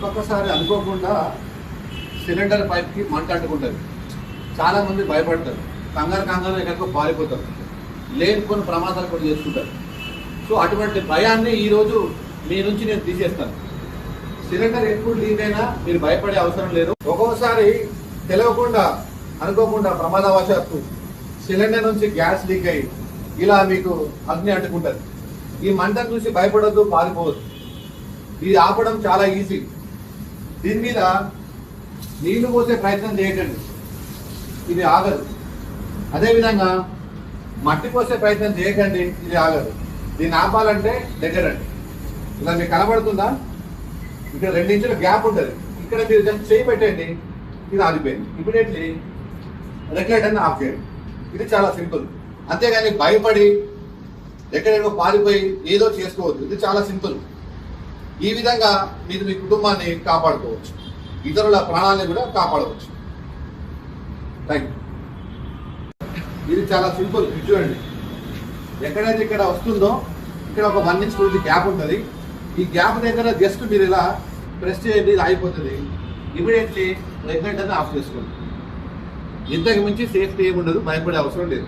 ఒక్కొక్కసారి అనుకోకుండా సిలిండర్ పైప్కి మంట అంటుకుంటుంది. చాలా మంది భయపడతారు. కంగారు కంగారు ఎక్కడికో పారిపోతారు. లేని కొన్ని ప్రమాదాలు కూడా చేసుకుంటారు సో అటువంటి భయాన్ని ఈరోజు మీ నుంచి నేను తీసేస్తాను. సిలిండర్ ఎప్పుడు లీక్ అయినా మీరు భయపడే అవసరం లేదు. ఒక్కొక్కసారి తెలియకుండా అనుకోకుండా ప్రమాదవశాత్తు సిలిండర్ నుంచి గ్యాస్ లీక్ అయ్యి ఇలా మీకు అగ్ని అంటుకుంటుంది. ఈ మంటను చూసి భయపడద్దు పారిపోవద్దు. ఇది ఆపడం చాలా ఈజీ దీని మీద నీళ్ళు పోసే ప్రయత్నం చేయకండి. ఇది ఆగదు. అదేవిధంగా మట్టి పోసే ప్రయత్నం చేయకండి ఇది ఆగదు. దీన్ని ఆపాలంటే దగ్గరండి ఇలా మీకు కనబడుతుందా? ఇక్కడ రెండు ఇంచుల గ్యాప్ ఉంటుంది. ఇక్కడ మీరు జస్ట్ చేయి పెట్టండి ఇది ఆగిపోయింది. ఇమీడియట్లీ రెగ్యులేటర్ని ఆఫ్ చేయండి. ఇది చాలా సింపుల్. అంతేగాని భయపడి ఎక్కడెక్కడో పారిపోయి ఏదో చేసుకోవద్దు. ఇది చాలా సింపుల్. ఈ విధంగా మీరు మీ కుటుంబాన్ని కాపాడుకోవచ్చు. ఇతరుల ప్రాణాలను కూడా కాపాడవచ్చు. థ్యాంక్ ఇది చాలా సింపుల్ చూడండి. ఎక్కడైతే ఇక్కడ వస్తుందో ఇక్కడ ఒక వన్ ఇంచ్ నుంచి గ్యాప్ ఉంటుంది. ఈ గ్యాప్ దగ్గర జస్ట్ మీరు ఇలా ప్రెస్ చేయండి ఇది అయిపోతుంది. ఇమీడియట్లీ రెగ్యులేటర్ని ఆఫ్ చేసుకోండి. ఇంతకు మించి సేఫ్టీ ఏమి ఉండదు భయపడే అవసరం లేదు.